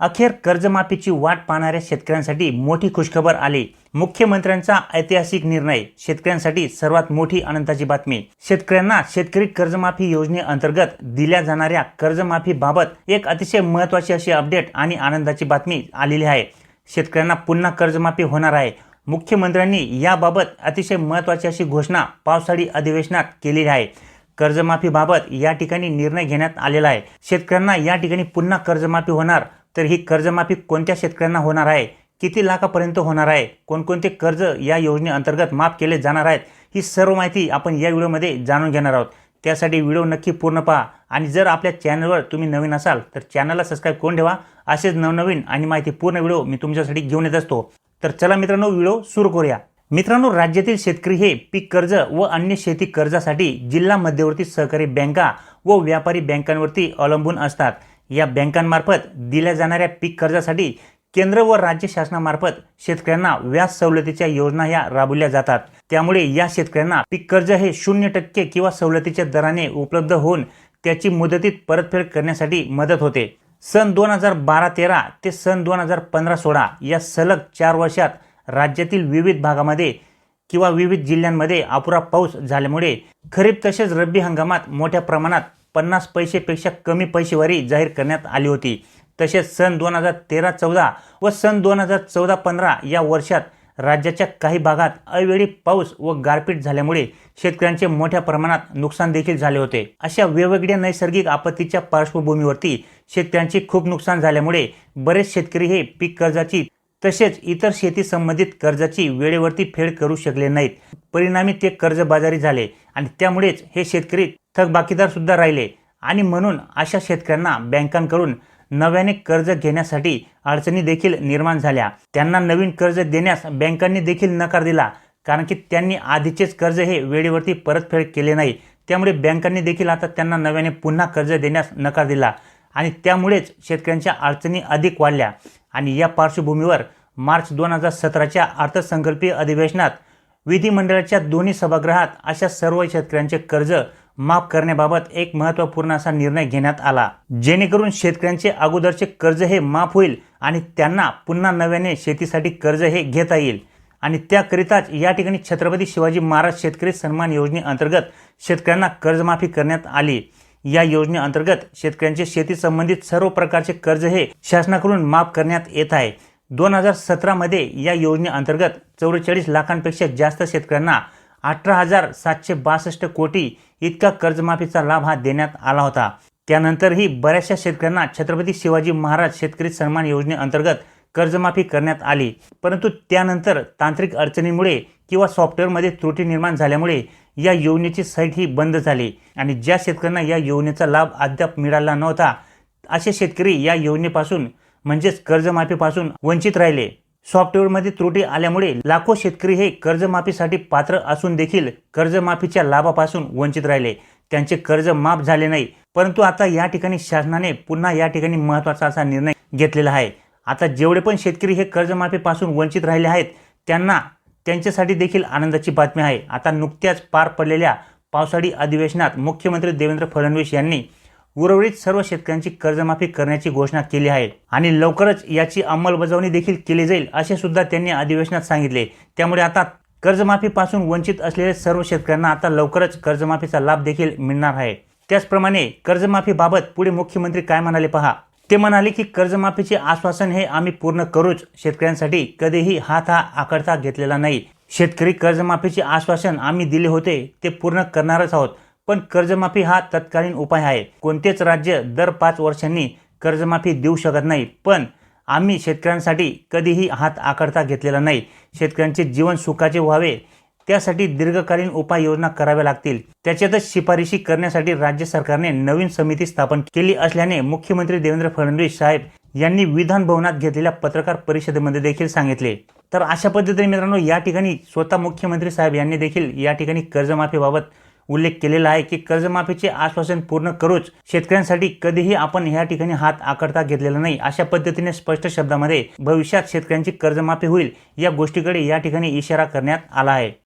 अखेर कर्जमाफीची वाट पाहणाऱ्या शेतकऱ्यांसाठी मोठी खुशखबर आली. मुख्यमंत्र्यांचा ऐतिहासिक निर्णय शेतकऱ्यांसाठी सर्वात मोठी आनंदाची बातमी. शेतकऱ्यांना शेतकरी कर्जमाफी योजनेअंतर्गत दिल्या जाणाऱ्या कर्जमाफीबाबत एक अतिशय महत्त्वाची अशी अपडेट आणि आनंदाची बातमी आलेली आहे. शेतकऱ्यांना पुन्हा कर्जमाफी होणार आहे. मुख्यमंत्र्यांनी याबाबत अतिशय महत्त्वाची अशी घोषणा पावसाळी अधिवेशनात केलेली आहे. कर्जमाफीबाबत या ठिकाणी निर्णय घेण्यात आलेला आहे. शेतकऱ्यांना या ठिकाणी पुन्हा कर्जमाफी होणार तर ही कर्जमाफी कोणत्या शेतकऱ्यांना होणार आहे? किती लाखापर्यंत होणार आहे? कोणकोणते कर्ज या योजनेअंतर्गत माफ केले जाणार आहेत? ही सर्व माहिती आपण या व्हिडिओमध्ये जाणून घेणार आहोत. त्यासाठी व्हिडिओ नक्की पूर्ण पहा आणि जर आपल्या चॅनलवर तुम्ही नवीन असाल तर चॅनलला सबस्क्राईब करून ठेवा. असेच नवनवीन आणि माहिती पूर्ण व्हिडिओ मी तुमच्यासाठी घेऊन येत असतो. तर चला मित्रांनो व्हिडिओ सुरू करूया. मित्रांनो राज्यातील शेतकरी हे पीक कर्ज व अन्य शेती कर्जासाठी जिल्हा मध्यवर्ती सहकारी बँका व व्यापारी बँकांवरती अवलंबून असतात. या बँकांमार्फत दिल्या जाणाऱ्या पीक कर्जासाठी केंद्र व राज्य शासनामार्फत शेतकऱ्यांना व्याज सवलतीच्या योजना या राबवल्या जातात. त्यामुळे या शेतकऱ्यांना पीक कर्ज हे शून्य टक्के किंवा सवलतीच्या दराने उपलब्ध होऊन त्याची मुदतीत परतफेड करण्यासाठी मदत होते. सन दोन हजार बारा तेरा ते सन दोन हजार पंधरा सोळा या सलग चार वर्षात राज्यातील विविध भागामध्ये किंवा विविध जिल्ह्यांमध्ये अपुरा पाऊस झाल्यामुळे खरीप तसेच रब्बी हंगामात मोठ्या प्रमाणात पन्नास पैसेपेक्षा कमी पैसेवारी जाहीर करण्यात आली होती. तसेच सन दोन हजार तेरा चौदा व सन दोन हजार चौदा पंधरा या वर्षात राज्याच्या काही भागात अवेळी पाऊस व गारपीट झाल्यामुळे शेतकऱ्यांचे मोठ्या प्रमाणात नुकसान देखील झाले होते. अशा वेगवेगळ्या नैसर्गिक आपत्तीच्या पार्श्वभूमीवरती शेतकऱ्यांचे खूप नुकसान झाल्यामुळे बरेच शेतकरी हे पीक कर्जाची तसेच इतर शेती संबंधित कर्जाची वेळेवरती फेड करू शकले नाहीत. परिणामी ते कर्जबाजारी झाले आणि त्यामुळेच हे शेतकरी थकबाकीदार सुद्धा राहिले. आणि म्हणून अशा शेतकऱ्यांना बँकांकडून नव्याने कर्ज घेण्यासाठी अडचणी देखील निर्माण झाल्या. त्यांना नवीन कर्ज देण्यास बँकांनी देखील नकार दिला. कारण की त्यांनी आधीचेच कर्ज हे वेळेवरती परतफेड केले नाही. त्यामुळे बँकांनी देखील आता त्यांना नव्याने पुन्हा कर्ज देण्यास नकार दिला. आणि त्यामुळेच शेतकऱ्यांच्या अडचणी अधिक वाढल्या. आणि या पार्श्वभूमीवर मार्च दोन हजार सतराच्या अर्थसंकल्पीय अधिवेशनात विधिमंडळाच्या दोन्ही सभागृहात अशा सर्व शेतकऱ्यांचे कर्ज माफ करण्याबाबत एक महत्त्वपूर्ण असा निर्णय घेण्यात आला जेणेकरून शेतकऱ्यांचे अगोदरचे कर्ज हे माफ होईल आणि त्यांना पुन्हा नव्याने शेतीसाठी कर्ज हे घेता येईल. आणि त्याकरिताच या ठिकाणी छत्रपती शिवाजी महाराज शेतकरी सन्मान योजनेअंतर्गत शेतकऱ्यांना कर्जमाफी करण्यात आली. या योजनेअंतर्गत शेतकऱ्यांचे शेती संबंधित सर्व प्रकारचे कर्ज हे शासनाकडून माफ करण्यात येत आहे. दोन हजार सतरामध्ये या योजनेअंतर्गत चौवेचाळीस लाखांपेक्षा जास्त शेतकऱ्यांना अठरा हजार सातशे बासष्ट कोटी इतका कर्जमाफीचा लाभ हा देण्यात आला होता. त्यानंतरही बऱ्याचशा शेतकऱ्यांना छत्रपती शिवाजी महाराज शेतकरी सन्मान योजनेअंतर्गत कर्जमाफी करण्यात आली. परंतु त्यानंतर तांत्रिक अडचणीमुळे किंवा सॉफ्टवेअरमध्ये त्रुटी निर्माण झाल्यामुळे या योजनेची साईट ही बंद झाली आणि ज्या शेतकऱ्यांना या योजनेचा लाभ अद्याप मिळाला नव्हता असे शेतकरी या योजनेपासून म्हणजेच कर्जमाफीपासून वंचित राहिले. सॉफ्टवेअरमध्ये त्रुटी आल्यामुळे लाखो शेतकरी हे कर्जमाफीसाठी पात्र असून देखील कर्जमाफीच्या लाभापासून वंचित राहिले. त्यांचे कर्ज माफ झाले नाही. परंतु आता या ठिकाणी शासनाने पुन्हा या ठिकाणी महत्त्वाचा असा निर्णय घेतलेला आहे. आता जेवढे पण शेतकरी हे कर्जमाफीपासून वंचित राहिले आहेत त्यांना त्यांच्यासाठी देखील आनंदाची बातमी आहे. आता नुकत्याच पार पडलेल्या पावसाळी अधिवेशनात मुख्यमंत्री देवेंद्र फडणवीस यांनी उर्वरित सर्व शेतकऱ्यांची कर्जमाफी करण्याची घोषणा केली आहे आणि लवकरच याची अंमलबजावणी देखील केली जाईल असे सुद्धा त्यांनी अधिवेशनात सांगितले. त्यामुळे आता कर्जमाफीपासून वंचित असलेल्या सर्व शेतकऱ्यांना आता लवकरच कर्जमाफीचा लाभ देखील मिळणार आहे. त्याचप्रमाणे कर्जमाफीबाबत पुढे मुख्यमंत्री काय म्हणाले पहा? ते म्हणाले की कर्जमाफीचे आश्वासन हे आम्ही पूर्ण करूच. शेतकऱ्यांसाठी कधीही हात हा आकडता घेतलेला नाही. शेतकरी कर्जमाफीचे आश्वासन आम्ही दिले होते ते पूर्ण करणारच आहोत. पण कर्जमाफी हा तत्कालीन उपाय आहे. कोणतेच राज्य दर पाच वर्षांनी कर्जमाफी देऊ शकत नाही. पण आम्ही शेतकऱ्यांसाठी कधीही हात आकडता घेतलेला नाही. शेतकऱ्यांचे जीवन सुखाचे व्हावे. त्यासाठी दीर्घकालीन उपाययोजना कराव्या लागतील. त्याच्यातच शिफारशी करण्यासाठी राज्य सरकारने नवीन समिती स्थापन केली असल्याने मुख्यमंत्री देवेंद्र फडणवीस साहेब यांनी विधान भवनात घेतलेल्या पत्रकार परिषदेमध्ये देखील सांगितले. तर अशा पद्धतीने मित्रांनो या ठिकाणी स्वतः मुख्यमंत्री साहेब यांनी देखील या ठिकाणी कर्जमाफीबाबत उल्लेख केलेला आहे की कर्जमाफीचे आश्वासन पूर्ण करूच शेतकऱ्यांसाठी कधीही आपण या ठिकाणी हात आकडता घेतलेला नाही. अशा पद्धतीने स्पष्ट शब्दामध्ये भविष्यात शेतकऱ्यांची कर्जमाफी होईल या गोष्टीकडे या ठिकाणी इशारा करण्यात आला आहे.